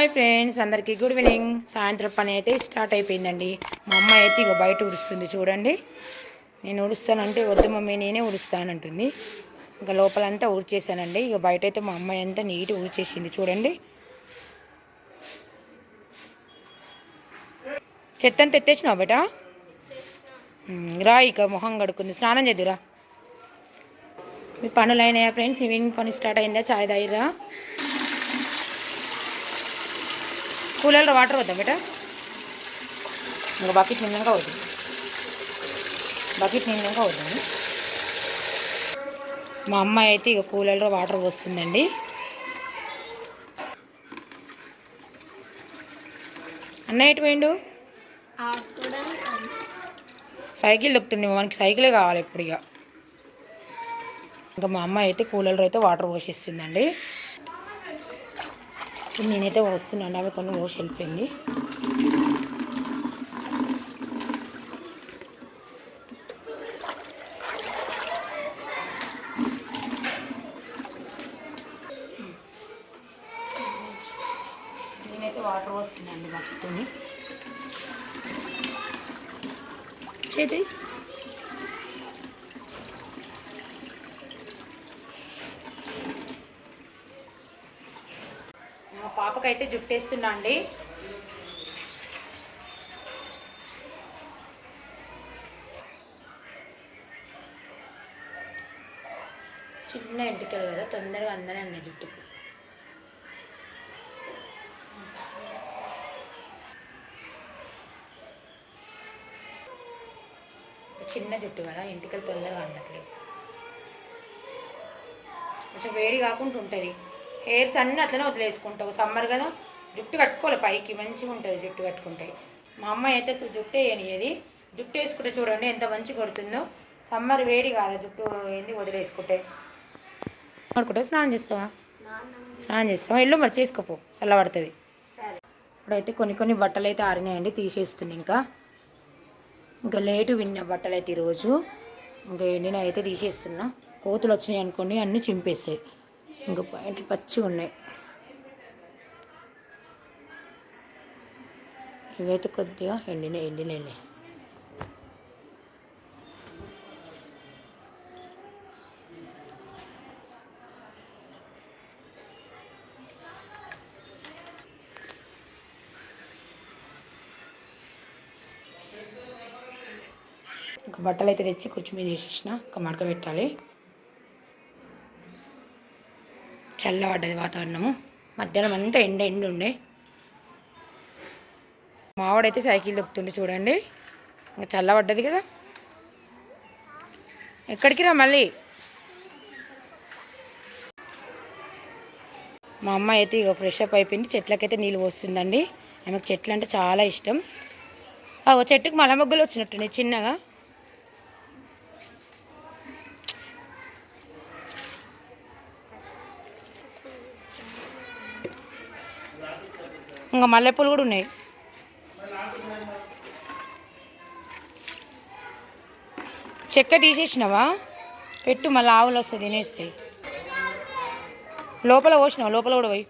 Hi friends అందరికీ good evening. సాయంత్రం పని అయితే స్టార్ట్ అయిపోయిందండి. మా అమ్మ అయితే ఇక బయట ఉడుస్తుంది చూడండి. నేను ఉడుస్తానంటే వద్దు మమ్మీ నేనే ఉడుస్తానంటుంది ఇంకా లోపలంతా ఊడ్చేసానండి ఇక బయట అయితే మా అమ్మాయి అంతా నీట్ ఊడ్చేసింది చూడండి. చెత్త అంతా ఎత్తేసినావు బేట? రా ఇక మొహం కడుక్కుంది. స్నానం చేద్దురా. మీ పనులు అయినాయా ఫ్రెండ్స్? ఈవినింగ్ పని స్టార్ట్ అయిందా? చాయ్ దాయిరా కూలర్లో వాటర్ వద్దా బేటా? ఇంకా బకెట్ నిందాక వద్దు బకెట్ నిందాక వద్దండి మా అమ్మాయి అయితే ఇక కూలర్లో వాటర్ పోస్తుందండి. అన్న ఎటు పోయిండు? సైకిల్ దొక్కుతుంది మనకి సైకిలే కావాలి ఇప్పుడు ఇక. ఇంకా మా అమ్మాయి అయితే కూలర్లో అయితే వాటర్ పోషిస్తుందండి ఇప్పుడు నేనైతే వస్తున్నాను. అవి కొన్ని పోసి వెళ్ళిపోయింది నేనైతే వాటర్ వస్తుందండి బకెట్ని చేతి మా పాపకైతే జుట్టేస్తున్నా అండి. చిన్న ఎంటికలు కదా తొందరగా అందనే ఉన్నాయి జుట్టుకు. చిన్న జుట్టు కదా ఎంటికలు తొందరగా అందట్లేదు. కొంచెం వేడి కాకుండా ఉంటుంది. హెయిర్స్ అన్నీ అట్లనే వదిలేసుకుంటావు. సమ్మర్ కదా జుట్టు కట్టుకోవాలి పైకి మంచిగా ఉంటుంది జుట్టు కట్టుకుంటే. మా అమ్మాయి అయితే అసలు జుట్టు వేయనియది జుట్టు వేసుకుంటే చూడండి ఎంత మంచి కొడుతుందో. సమ్మర్ వేడి కాదా జుట్టు ఏంది వదిలేసుకుంటే. అనుకుంటే స్నానం చేస్తావా? స్నానం చేస్తావా? ఇల్లు మరి చేసుకోపో. చల్లబడుతుంది. ఇప్పుడైతే కొన్ని కొన్ని బట్టలు అయితే ఆరినాయండి తీసేస్తుంది ఇంకా. ఇంకా లేటు విన్న బట్టలు అయితే ఈరోజు. ఇంకా ఎండిన అయితే తీసేస్తున్నా. కోతులు వచ్చినాయి అనుకోండి అన్నీ చింపేస్తాయి. ఇంకా పాయింట్లు పచ్చి ఉన్నాయి. ఇవైతే కొద్దిగా ఎండిన ఎండినాయి. ఇంకా బట్టలు అయితే తెచ్చి కుర్చీ మీద వేసేసిన ఇంకా మడక పెట్టాలి చల్లబడ్డది వాతావరణము. మధ్యాహ్నం అంతా ఎండ ఎండ ఉండే. మావాడైతే సైకిల్ దొక్కుతుండే చూడండి. ఇంకా చల్లబడ్డది కదా. ఎక్కడికి రా మళ్ళీ? మా అమ్మ అయితే ఇక ఫ్రెష్అప్ అయిపోయింది. చెట్లకైతే నీళ్ళు పోస్తుందండి. ఆమెకు చెట్లు అంటే చాలా ఇష్టం. ఓ చెట్టుకు మల వచ్చినట్టుండే చిన్నగా. ఇంకా మల్లెపూలు కూడా ఉన్నాయి. చెక్క తీసేసినావా? పెట్టు మళ్ళీ ఆవులు వస్తాయి తినేస్తాయి. లోపల పోసినావు? లోపల కూడా పోయి.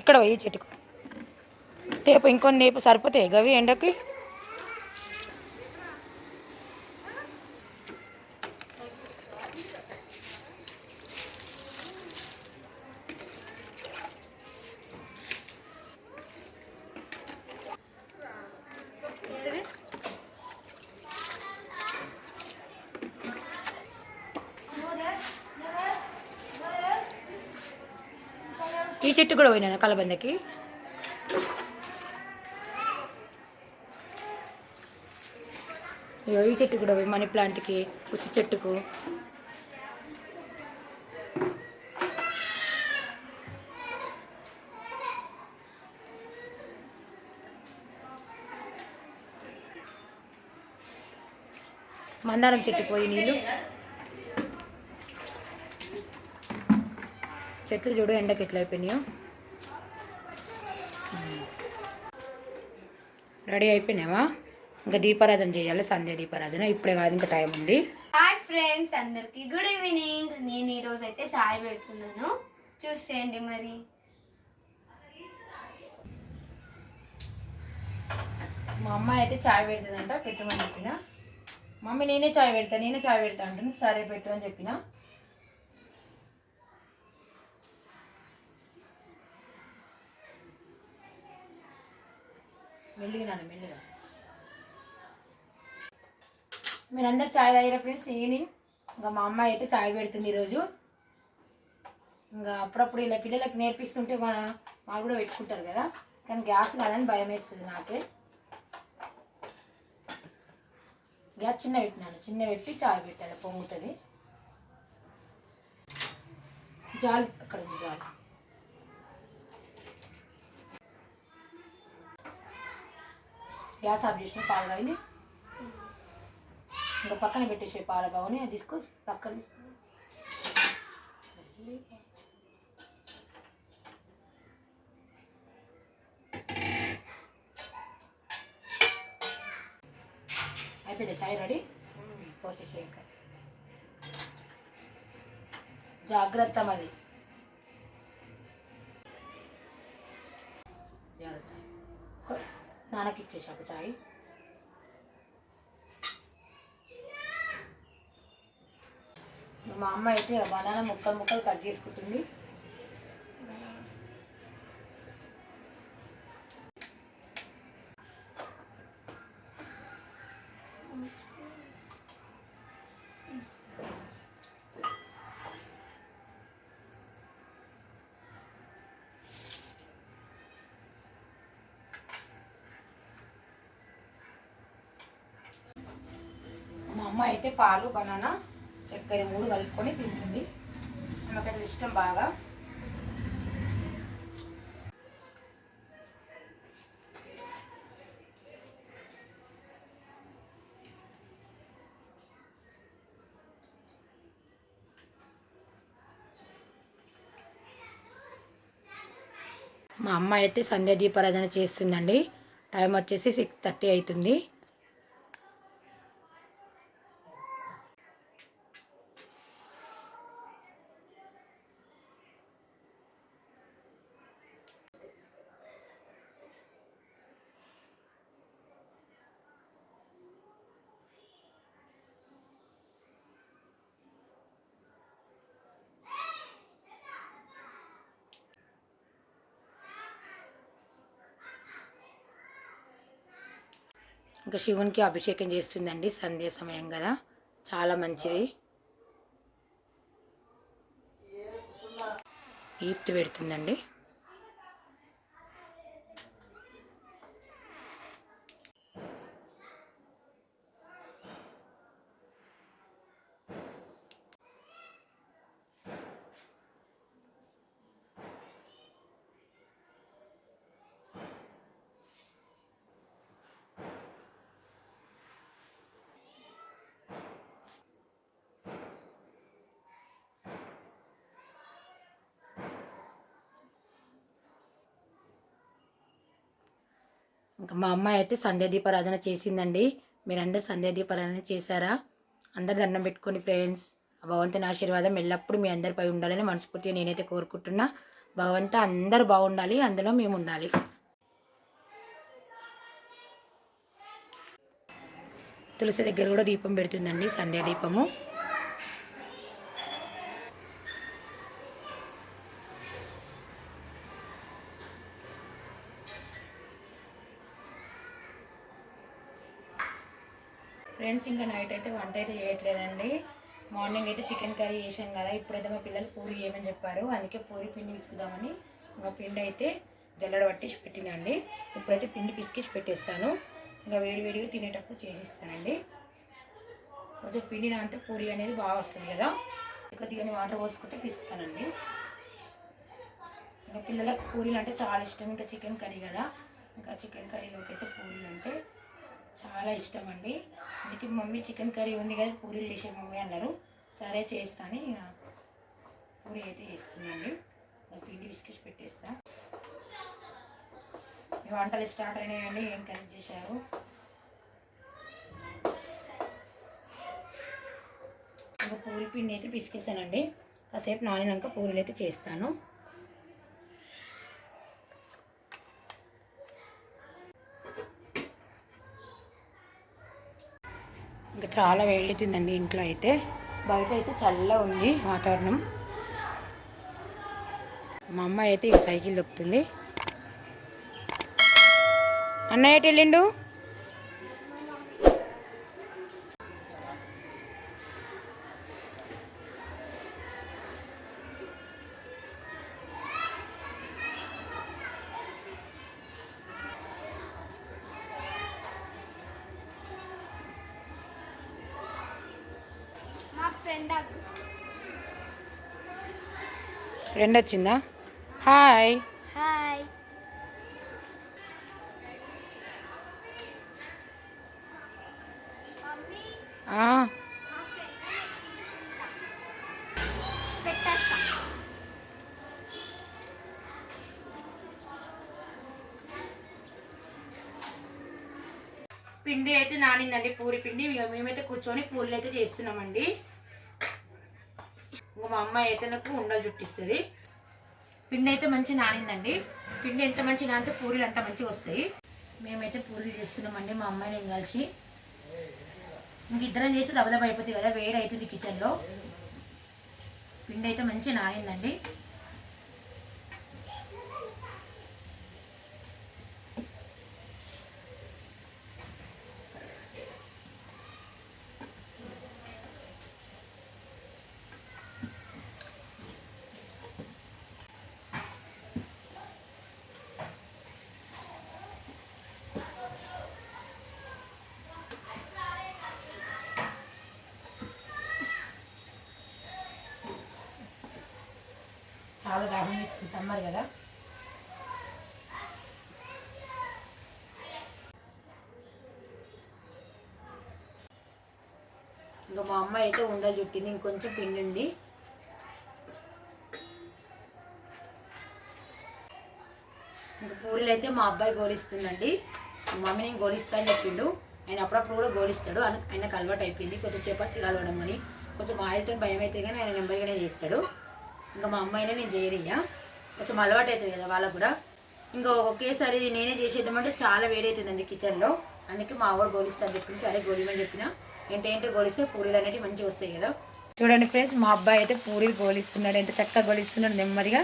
ఇక్కడ పోయి చెట్టుకు. రేపు ఇంకొన్ని రేపు సరిపోతాయి గవి ఎండకి? ఈ చెట్టు కూడా పోయినా కలబందకి? ఈ చెట్టు కూడా పోయి మనీ ప్లాంట్కి ఉసి చెట్టుకు. మందారం చెట్టు పోయి నీళ్ళు. చెట్లు చూడు ఎండకి ఎట్లా అయిపోయినాయో. రెడీ అయిపోయినావా? ఇంకా దీపారాధన చేయాలి సంధ్య దీపారాధన. ఇప్పుడే కాదు ఇంకా టైం ఉంది. హాయ్ ఫ్రెండ్స్ అందరికి గుడ్ ఈవినింగ్. నేను ఈ రోజు అయితే చాయ్ పెడుతున్నాను. చూసేయండి మరి. మా అమ్మాయి అయితే చాయ్ పెడుతుందంట పెట్టమని చెప్పిన. మమ్మీ నేనే చాయ్ పెడతా నేనే చాయ్ పెడతా అంటుంది. సరే పెట్టు అని చెప్పిన. మెల్లిగా నాన్న మెల్లిగా. మీరందరు చాయ్ తాగిన ఫ్రెండ్స్? ఈవినింగ్. ఇంకా మా అమ్మాయి అయితే చాయ్ పెడుతుంది ఈరోజు. ఇంకా అప్పుడప్పుడు ఇలా పిల్లలకు నేర్పిస్తుంటే మన వాళ్ళు కూడా పెట్టుకుంటారు కదా. కానీ గ్యాస్ కాదని భయం వేస్తుంది నాకే. గ్యాస్ చిన్న పెట్టినాను చిన్న పెట్టి చాయ్ పెట్టాలి పొంగుతుంది. జాలి అక్కడ ఉంది జాలి. గ్యాస్ ఆఫ్ చేసిన పాలు కానీ ఇంకా పక్కన పెట్టేసే పాల బాగుని అది తీసుకో పక్కన అయిపోయింది చాయ్ రెడీ? పోసేసే ఇంకా. జాగ్రత్త మళ్ళీ జాగ్రత్త కొ- నాన్నకి చాయ్ మా అమ్మ అయితే బనానా ముక్కలు ముక్కలు కట్ చేసుకుంటుంది మా అమ్మ అయితే పాలు బనానా చక్కెర మూడు కలుపుకొని తింటుంది. ఆమెకు అట్లా ఇష్టం బాగా. మా అమ్మ అయితే సంధ్య దీపారాధన చేస్తుందండి. టైం వచ్చేసి సిక్స్ థర్టీ అవుతుంది. ఇంకా శివునికి అభిషేకం చేస్తుందండి సంధ్య సమయం కదా. చాలా మంచిది. ఈప్తి పెడుతుందండి. ఇంకా మా అమ్మాయి అయితే సంధ్యాదీపారాధన చేసిందండి. మీరందరూ సంధ్యాదీపారాధన చేశారా? అందరు దండం పెట్టుకోండి ఫ్రెండ్స్. ఆ భగవంతుని ఆశీర్వాదం ఎల్లప్పుడూ మీ అందరిపై ఉండాలని మనస్ఫూర్తిగా నేనైతే కోరుకుంటున్నా. భగవంత అందరూ బాగుండాలి అందులో మేము ఉండాలి. తులసి దగ్గర కూడా దీపం పెడుతుందండి సంధ్యా దీపము. ఫ్రెండ్స్ ఇంకా నైట్ అయితే వంట అయితే చేయట్లేదండి. మార్నింగ్ అయితే చికెన్ కర్రీ చేసాం కదా ఇప్పుడైతే మా పిల్లలు పూరి చేయమని చెప్పారు. అందుకే పూరి పిండి పిసుకుదామని ఇంకా పిండి అయితే జల్లడ పట్టేసి పెట్టినండి ఇప్పుడైతే పిండి పిసికేసి పెట్టేస్తాను. ఇంకా వేడి వేడిగా తినేటప్పుడు చేసిస్తానండి. కొంచెం పిండి నాంతే పూరి అనేది బాగా వస్తుంది కదా. కొద్దిగానే వాటర్ పోసుకుంటే పిసుకుతానండి. ఇంకా పిల్లలకు పూరీలు అంటే చాలా ఇష్టం. ఇంకా చికెన్ కర్రీ కదా. ఇంకా చికెన్ కర్రీలోకి అయితే పూరీలు అంటే చాలా ఇష్టం అండి అందుకే మమ్మీ చికెన్ కర్రీ ఉంది కదా పూరి చేసే మమ్మీ అన్నారు. సరే చేస్తాను పూరి అయితే చేస్తున్నాండి పిండి బిస్కెట్స్ పెట్టేస్తా. మీ వంటలు స్టార్ట్ అయినాయండి ఏం కర్రీ చేశారు? ఇంకా పూరి పిండి అయితే పిసికేసానండి. కాసేపు నానినాక పూరీలు అయితే చేస్తాను. చాలా వేడి అవుతుందండి ఇంట్లో అయితే. బయట అయితే చల్ల ఉంది వాతావరణం. మా అమ్మ అయితే ఈ సైకిల్ దొక్కుతుంది అన్నయ్య వెళ్ళిండు? ఫ్రెండ్ వచ్చిందా? హాయ్. హాయ్. మమ్మీ ఆ, పెట్టేస్తా పిండి అయితే నానిందండి పూరి పిండి. మేమైతే కూర్చొని పూరీలు అయితే చేస్తున్నామండి. మా అమ్మాయి అయితే నాకు ఉండలు చుట్టిస్తుంది. పిండి అయితే మంచి నానిందండి. పిండి ఎంత మంచి నానితే పూరీలు అంత మంచిగా వస్తాయి. మేమైతే పూరీలు చేస్తున్నామండి మా అమ్మాయి నేను కలిసి. ఇంక ఇద్దరం చేస్తే దబదబ అయిపోతుంది కదా వేడి అవుతుంది కిచెన్లో పిండి అయితే మంచి నానిందండి. చాలా దాహం వేస్తుంది సమ్మర్ కదా. ఇంకా మా అమ్మాయి అయితే ఉండలు చుట్టింది ఇంకొంచెం పిండి ఉంది. ఇంకా పూరీలు అయితే మా అబ్బాయి గోలిస్తుందండి. మా మమ్మీ నేను గోలిస్తాను చెప్పిండు. ఆయన అప్పుడప్పుడు కూడా గోలిస్తాడు. ఆయనకు అలవాటు అయిపోయింది. కొంచెం చపాతీ కలవడం అని కొంచెం ఆయిల్తో భయం అయితే కానీ ఆయన నెమ్మదిగానే చేస్తాడు. ఇంకా మా అమ్మాయినే నేను చేయనియ్యా. కొంచెం అలవాటు అవుతుంది కదా వాళ్ళకు కూడా. ఇంకా ఒకేసారి నేనే చేసేద్దామంటే చాలా వేడవుతుందండి కిచెన్లో. అందుకే మా ఆవిడ గోలిస్తాను చెప్పిన సరే గోలిమని చెప్పిన. ఏంటంటే గోలిస్తే పూరీలు అనేవి మంచిగా వస్తాయి కదా. చూడండి ఫ్రెండ్స్ మా అబ్బాయి అయితే పూరీలు గోలిస్తున్నాడు. ఎంత చక్కగా గోలిస్తున్నాడు నెమ్మదిగా.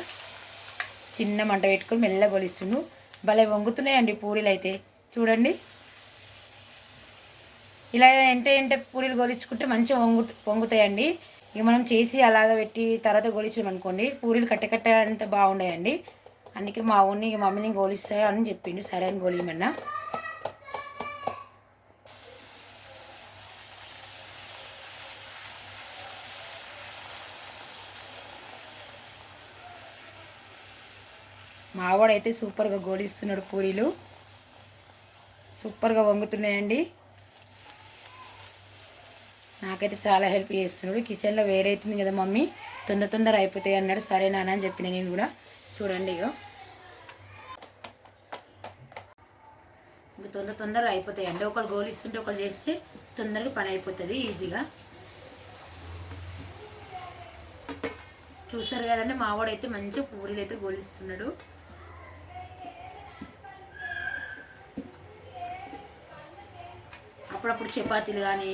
చిన్న మంట పెట్టుకుని మెల్లగా గోలిస్తుండు. భలే వంగుతున్నాయండి పూరీలు అయితే. చూడండి. ఇలా ఎంట ఎంట పూరీలు గోలించుకుంటే మంచిగా వంగు వంగుతాయండి. ఇక మనం చేసి అలాగ పెట్టి తర్వాత గోలించాం అనుకోండి పూరీలు కట్ట కట్ట అంత బాగుండాయండి. అందుకే మా ఊరిని ఇక మమ్మీని గోలిస్తా అని చెప్పిండు సరే అని గోలియమన్నా. మావాడైతే సూపర్గా గోలిస్తున్నాడు పూరీలు. సూపర్గా వంగుతున్నాయండి. నాకైతే చాలా హెల్ప్ చేస్తున్నాడు. కిచెన్లో వేడైతుంది కదా మమ్మీ. తొందర తొందర అయిపోతాయి అన్నాడు. సరే నాన్న అని చెప్పిన నేను కూడా. చూడండి ఇక ఇంకా తొందర తొందర అయిపోతాయి. అండి ఒకళ్ళు గోలిస్తుంటే ఒకళ్ళు చేస్తే తొందరగా పని అయిపోతుంది ఈజీగా చూసారు కదండి మావాడైతే మంచిగా పూరీలు అయితే గోలిస్తున్నాడు. అప్పుడప్పుడు చపాతీలు కానీ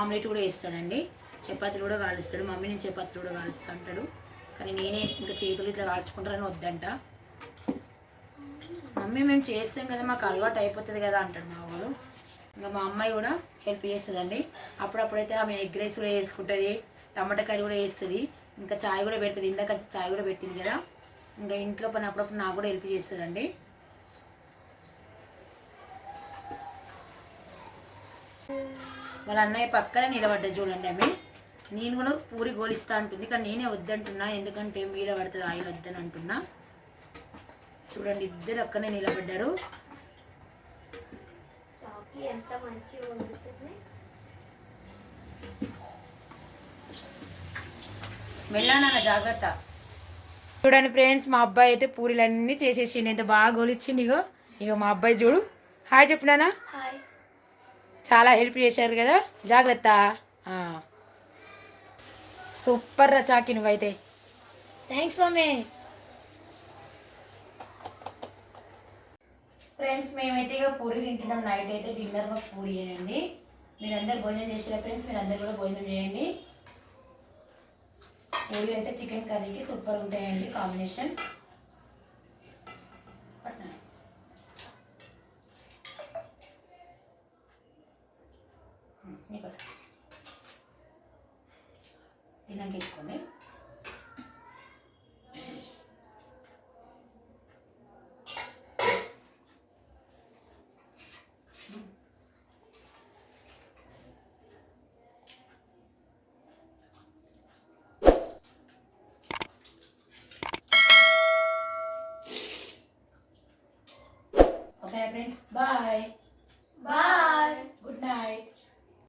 ఆమ్లెట్ కూడా వేస్తాడండి. చపాతీలు కూడా కాలుస్తాడు. మమ్మీ నేను చపాతీలు కూడా కాలుస్తా అంటాడు. కానీ నేనే ఇంకా చేతులు ఇట్లా కాల్చుకుంటారని వద్దంట. మమ్మీ మేము చేస్తాం కదా మాకు అలవాటు అయిపోతుంది కదా అంటాడు మా వాళ్ళు ఇంకా మా అమ్మాయి కూడా హెల్ప్ చేస్తుందండి. అప్పుడప్పుడైతే ఆమె ఎగ్ రైస్ కూడా వేసుకుంటుంది టమాటా కర్రీ కూడా వేస్తుంది ఇంకా చాయ్ కూడా పెడుతుంది. ఇందాక చాయ్ కూడా పెట్టింది కదా. ఇంకా ఇంట్లో పని అప్పుడప్పుడు నాకు కూడా హెల్ప్ చేస్తుందండి. వాళ్ళ అన్నయ్య పక్కన నిలబడ్డా చూడండి ఆమె. నేను కూడా పూరి గోలిస్తా అంటుంది కానీ నేనే వద్దంటున్నా ఎందుకంటే మీద పడుతుంది ఆయిల్ వద్దని అంటున్నా. చూడండి ఇద్దరు అక్కనే నిలబడ్డారు. చాకీ ఎంత మంచిగా వండుతుంది మెల్లాన జాగ్రత్త. చూడండి ఫ్రెండ్స్ మా అబ్బాయి అయితే పూరీలన్నీ చేసేసిండు ఎంత బాగా గోలిచ్చిండు ఇగో. ఇగో మా అబ్బాయి చూడు. హాయ్ చెప్పినానా హాయ్. చాలా హెల్ప్ చేశారు కదా. జాగ్రత్త. ఆ. సూపర్ రా చాకి నువ్వైతే. Thanks mummy. ఫ్రెండ్స్ మేమైతే ఇక పూరి తింటున్నాం. నైట్ అయితే డిన్నర్ మాకు పూరి అండి మీరందరూ భోజనం చేసారా ఫ్రెండ్స్ మీరందరూ కూడా భోజనం చేయండి. పూరీలు అయితే చికెన్ కర్రీకి సూపర్ ఉంటాయండి కాంబినేషన్. తిన్నాక వేసుకోండి ఓకే ఫ్రెండ్స్ బాయ్